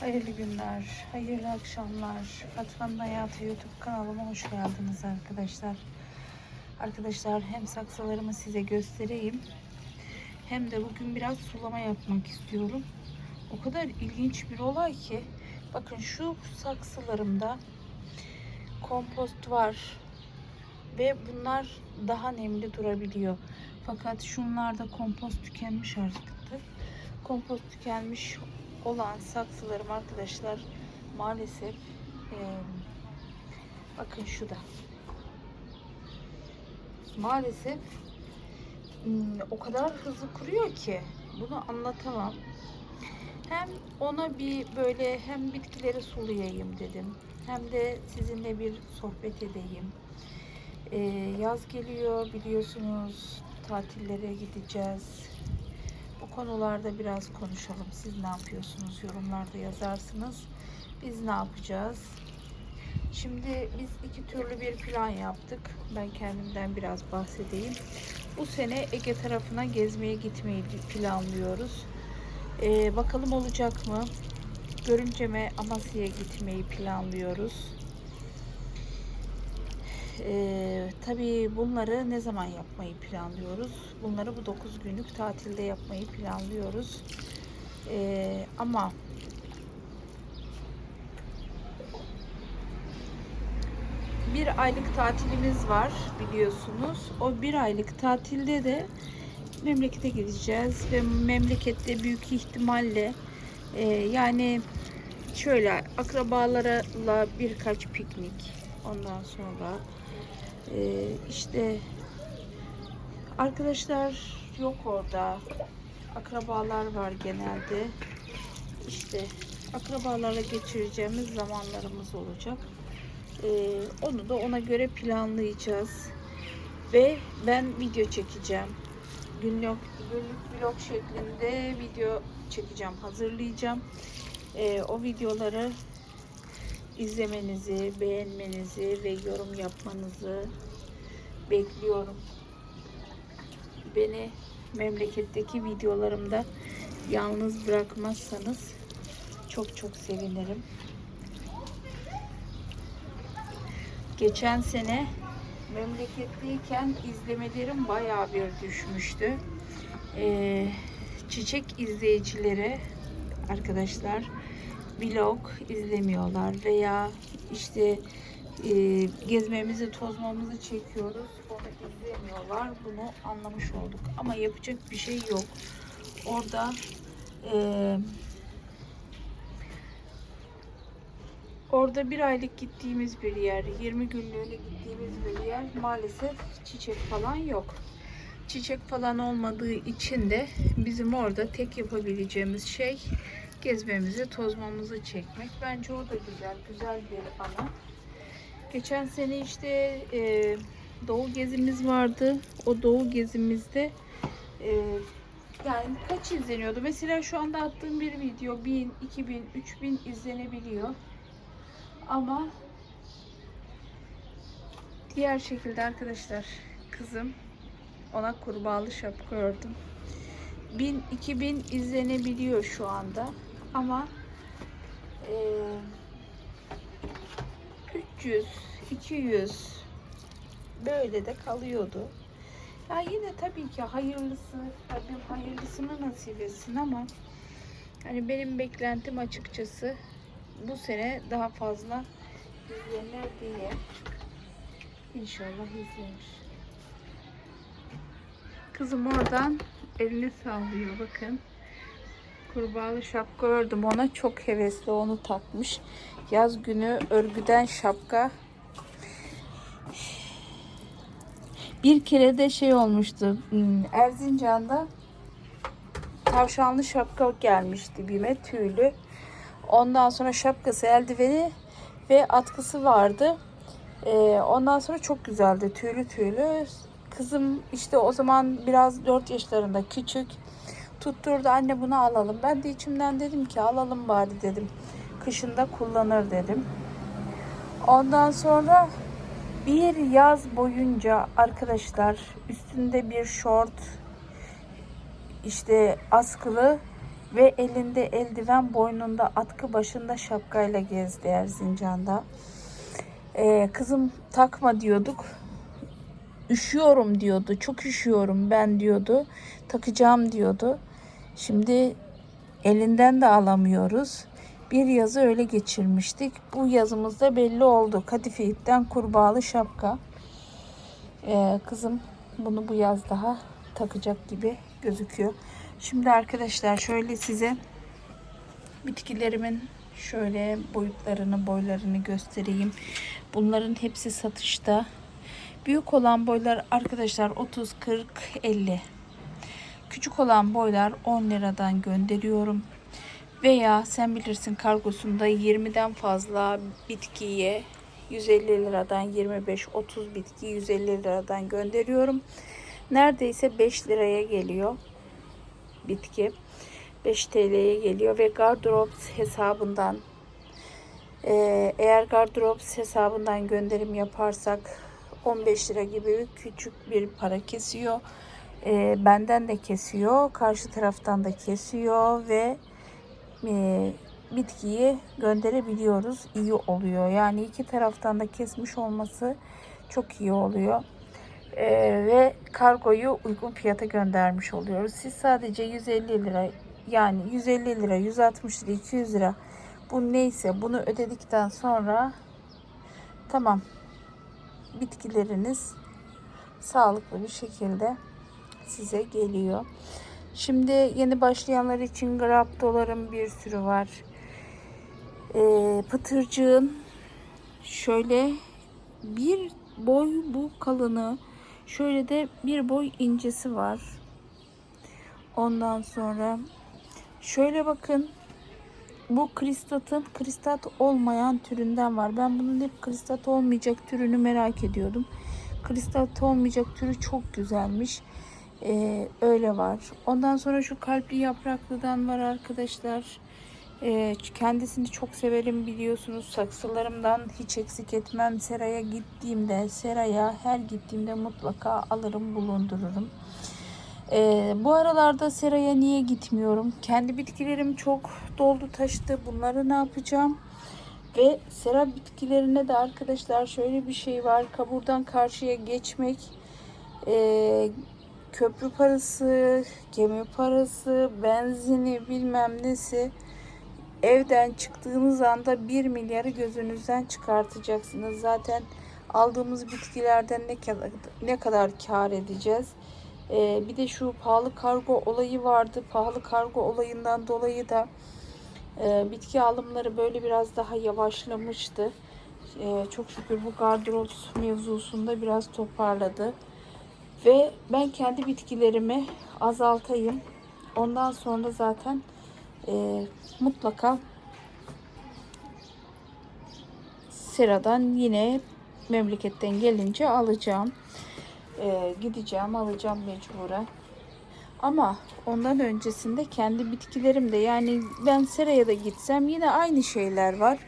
Hayırlı günler, hayırlı akşamlar. Fatma'nın Hayatı YouTube kanalıma hoş geldiniz arkadaşlar. Arkadaşlar hem saksılarımı size göstereyim. Hem de bugün biraz sulama yapmak istiyorum. O kadar ilginç bir olay ki. Bakın şu saksılarımda kompost var. Ve bunlar daha nemli durabiliyor. Fakat şunlarda kompost tükenmiş artık. Kompost tükenmiş olan saksılarım arkadaşlar maalesef e, bakın şu maalesef hmm, o kadar hızlı kuruyor ki bunu anlatamam. Hem ona bir böyle hem bitkileri sulayayım dedim. Hem de sizinle bir sohbet edeyim. Ee, yaz geliyor biliyorsunuz. Tatillere gideceğiz. Bu konularda biraz konuşalım. Siz ne yapıyorsunuz? Yorumlarda yazarsınız. Biz ne yapacağız? Şimdi biz iki türlü bir plan yaptık. Ben kendimden biraz bahsedeyim. Bu sene Ege tarafına gezmeye gitmeyi planlıyoruz. Ee, bakalım olacak mı? Görünceme Amasya'ya gitmeyi planlıyoruz. Ee, tabii bunları ne zaman yapmayı planlıyoruz? Bunları bu 9 günlük tatilde yapmayı planlıyoruz. Ee, ama bir aylık tatilimiz var biliyorsunuz. O bir aylık tatilde de memlekete gideceğiz ve memlekette büyük ihtimalle e, yani şöyle akrabalarla birkaç piknik ondan sonra e, işte arkadaşlar yok orada. Akrabalar var genelde. İşte akrabalarla geçireceğimiz zamanlarımız olacak. E, onu da ona göre planlayacağız. Ve ben video çekeceğim. Günlük günlük vlog şeklinde video çekeceğim hazırlayacağım. E, o videoları izlemenizi, beğenmenizi ve yorum yapmanızı bekliyorum. Beni memleketteki videolarımda yalnız bırakmazsanız çok çok sevinirim. Geçen sene memleketteyken izlemelerim bayağı bir düşmüştü. Ee, çiçek izleyicileri arkadaşlar vlog izlemiyorlar veya işte e, gezmemizi tozmamızı çekiyoruz. Onu izlemiyorlar. Bunu anlamış olduk. Ama yapacak bir şey yok. Orada e, orada bir aylık gittiğimiz bir yer 20 günlüğüne gittiğimiz bir yer maalesef çiçek falan yok. Çiçek falan olmadığı için de bizim orada tek yapabileceğimiz şey gezmemizi, tozmamızı çekmek. Bence o da güzel, güzel bir ana. Geçen sene işte e, doğu gezimiz vardı. O doğu gezimizde e, yani kaç izleniyordu? Mesela şu anda attığım bir video 1000, 2000, 3000 izlenebiliyor. Ama diğer şekilde arkadaşlar kızım ona kurbağalı şapka ördüm. 1000-2000 izlenebiliyor şu anda. Ama e, 300, 200 böyle de kalıyordu. Ya yine tabii ki hayırlısı, Rabbim hayırlısını nasip etsin ama hani benim beklentim açıkçası bu sene daha fazla izlenir diye. İnşallah izlenir. Kızım oradan elini sallıyor bakın. Kurbağalı şapka ördüm ona. Çok hevesli onu takmış. Yaz günü örgüden şapka. Bir kere de şey olmuştu. hmm, Erzincan'da tavşanlı şapka gelmişti bime tüylü. Ondan sonra şapkası, eldiveni ve atkısı vardı. Ee, ondan sonra çok güzeldi. Tüylü tüylü. Kızım işte o zaman biraz 4 yaşlarında küçük. Tutturdu anne bunu alalım. Ben de içimden dedim ki alalım bari dedim. Kışında kullanır dedim. Ondan sonra bir yaz boyunca arkadaşlar üstünde bir şort işte askılı Ve elinde eldiven, boynunda atkı, başında şapkayla gezdi Erzincan'da. Ee, kızım takma diyorduk. Üşüyorum diyordu. Çok üşüyorum ben diyordu. Takacağım diyordu. Şimdi elinden de alamıyoruz. Bir yazı öyle geçirmiştik. Bu yazımızda belli oldu. Kadife ipten kurbağalı şapka. Ee, kızım bunu bu yaz daha takacak gibi gözüküyor. Şimdi arkadaşlar şöyle size bitkilerimin şöyle boyutlarını, boylarını göstereyim. Bunların hepsi satışta. Büyük olan boylar arkadaşlar 30, 40, 50. Küçük olan boylar 10 liradan gönderiyorum. Veya sen bilirsin kargosunda 20'den fazla bitkiye 150 liradan 25-30 bitki 150 liradan gönderiyorum. Neredeyse 5 liraya geliyor bitki. 5 TL'ye geliyor ve Gardrops hesabından eee, eğer Gardrops hesabından gönderim yaparsak 15 lira gibi küçük bir para kesiyor. Eee, benden de kesiyor, karşı taraftan da kesiyor ve eee, bitkiyi gönderebiliyoruz. İyi oluyor. Yani iki taraftan da kesmiş olması çok iyi oluyor. Ee, ve kargoyu uygun fiyata göndermiş oluyoruz. Siz sadece 150 lira yani 150 lira, 160 lira, 200 lira bu neyse bunu ödedikten sonra tamam bitkileriniz sağlıklı bir şekilde size geliyor. Şimdi yeni başlayanlar için Graptoların bir sürü var. Ee, pıtırcığın şöyle bir boy bu kalını şöyle de bir boy incesi var. Ondan sonra şöyle bakın bu kristatın kristat olmayan türünden var. Ben bunun hep kristat olmayacak türünü merak ediyordum. Kristat olmayacak türü çok güzelmiş. Ee, öyle var. Ondan sonra şu kalpli yapraklıdan var arkadaşlar. Ee, kendisini çok severim biliyorsunuz. Saksılarımdan hiç eksik etmem. Seraya gittiğimde, seraya her gittiğimde mutlaka alırım, bulundururum. Ee, bu aralarda seraya niye gitmiyorum? Kendi bitkilerim çok doldu taştı. Bunları ne yapacağım? Ve sera bitkilerine de arkadaşlar şöyle bir şey var. Kaburdan karşıya geçmek ee, köprü parası, gemi parası, benzini bilmem nesi evden çıktığınız anda 1 milyarı gözünüzden çıkartacaksınız. Zaten aldığımız bitkilerden ne kadar ne kadar kar edeceğiz? Ee, bir de şu pahalı kargo olayı vardı. Pahalı kargo olayından dolayı da e, bitki alımları böyle biraz daha yavaşlamıştı. E, çok şükür bu gardırop mevzusunda biraz toparladı. Ve ben kendi bitkilerimi azaltayım. Ondan sonra zaten e, mutlaka sıradan yine memleketten gelince alacağım. E, gideceğim alacağım mecburen. Ama ondan öncesinde kendi bitkilerim de yani ben seraya da gitsem yine aynı şeyler var.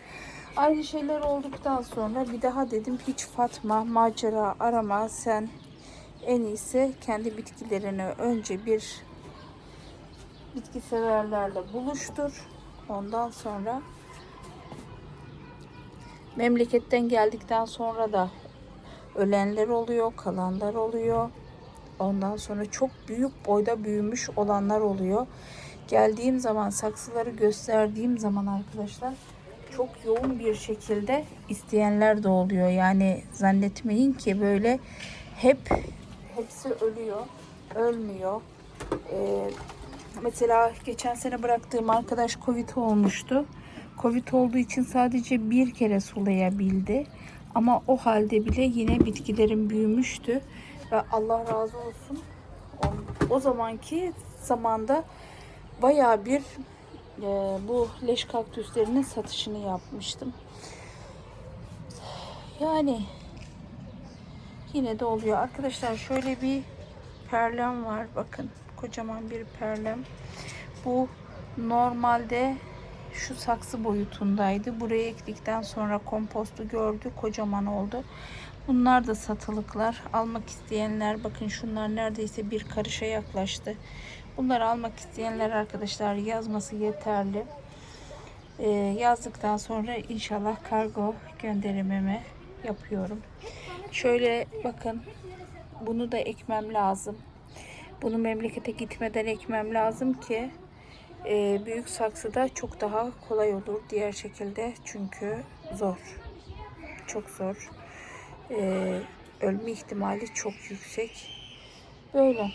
Aynı şeyler olduktan sonra bir daha dedim hiç Fatma macera arama sen en iyisi kendi bitkilerini önce bir bitki severlerle buluştur. Ondan sonra memleketten geldikten sonra da ölenler oluyor, kalanlar oluyor. Ondan sonra çok büyük boyda büyümüş olanlar oluyor. Geldiğim zaman saksıları gösterdiğim zaman arkadaşlar çok yoğun bir şekilde isteyenler de oluyor. Yani zannetmeyin ki böyle hep hepsi ölüyor, ölmüyor. Ee, mesela geçen sene bıraktığım arkadaş Covid olmuştu. Covid olduğu için sadece bir kere sulayabildi. Ama o halde bile yine bitkilerim büyümüştü. Ve Allah razı olsun. O, zamanki zamanda baya bir e, bu leş kaktüslerinin satışını yapmıştım. Yani yine de oluyor. Arkadaşlar şöyle bir perlem var. Bakın kocaman bir perlem. Bu normalde şu saksı boyutundaydı. Buraya ektikten sonra kompostu gördü. Kocaman oldu. Bunlar da satılıklar. Almak isteyenler bakın şunlar neredeyse bir karışa yaklaştı. Bunları almak isteyenler arkadaşlar yazması yeterli. Ee, yazdıktan sonra inşallah kargo gönderimimi yapıyorum. Şöyle bakın bunu da ekmem lazım. Bunu memlekete gitmeden ekmem lazım ki e, büyük saksıda çok daha kolay olur diğer şekilde çünkü zor. Çok zor. E, ölme ihtimali çok yüksek. Böyle.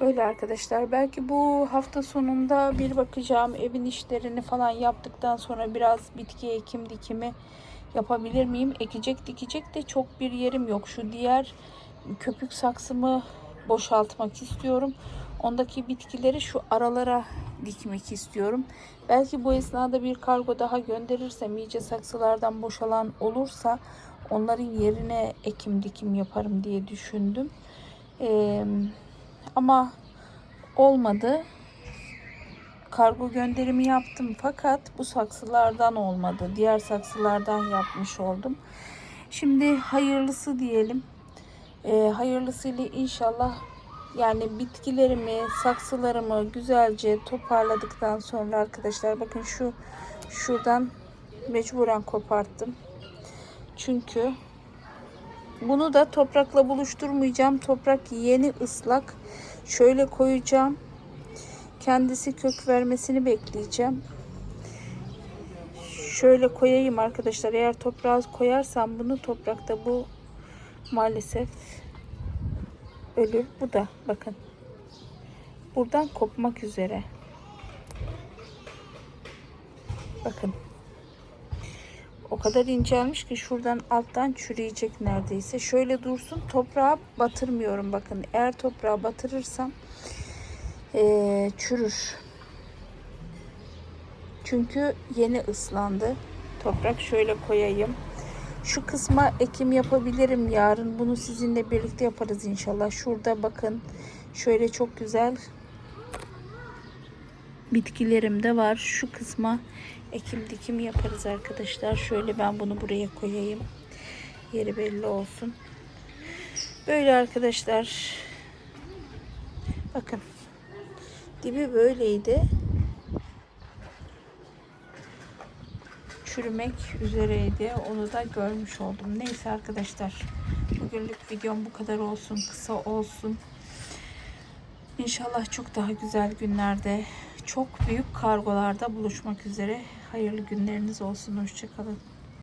Öyle arkadaşlar. Belki bu hafta sonunda bir bakacağım. Evin işlerini falan yaptıktan sonra biraz bitki ekim dikimi yapabilir miyim? Ekecek dikecek de çok bir yerim yok. Şu diğer köpük saksımı boşaltmak istiyorum. Ondaki bitkileri şu aralara dikmek istiyorum. Belki bu esnada bir kargo daha gönderirsem iyice saksılardan boşalan olursa onların yerine ekim dikim yaparım diye düşündüm. Ee, ama olmadı. Kargo gönderimi yaptım fakat bu saksılardan olmadı. Diğer saksılardan yapmış oldum. Şimdi hayırlısı diyelim. Ee, hayırlısıyla inşallah yani bitkilerimi, saksılarımı güzelce toparladıktan sonra arkadaşlar bakın şu şuradan mecburen koparttım. Çünkü bunu da toprakla buluşturmayacağım. Toprak yeni ıslak. Şöyle koyacağım. Kendisi kök vermesini bekleyeceğim. Şöyle koyayım arkadaşlar. Eğer toprağa koyarsam bunu toprakta bu maalesef ölür. Bu da bakın. Buradan kopmak üzere. Bakın. O kadar incelmiş ki şuradan alttan çürüyecek neredeyse. Şöyle dursun. Toprağa batırmıyorum bakın. Eğer toprağa batırırsam eee, çürür. Çünkü yeni ıslandı. Toprak şöyle koyayım. Şu kısma ekim yapabilirim yarın. Bunu sizinle birlikte yaparız inşallah. Şurada bakın. Şöyle çok güzel bitkilerim de var. Şu kısma ekim dikim yaparız arkadaşlar. Şöyle ben bunu buraya koyayım. Yeri belli olsun. Böyle arkadaşlar. Bakın. Dibi böyleydi. Çürümek üzereydi. Onu da görmüş oldum. Neyse arkadaşlar. Bugünlük videom bu kadar olsun. Kısa olsun. İnşallah çok daha güzel günlerde, çok büyük kargolarda buluşmak üzere. Hayırlı günleriniz olsun. Hoşçakalın.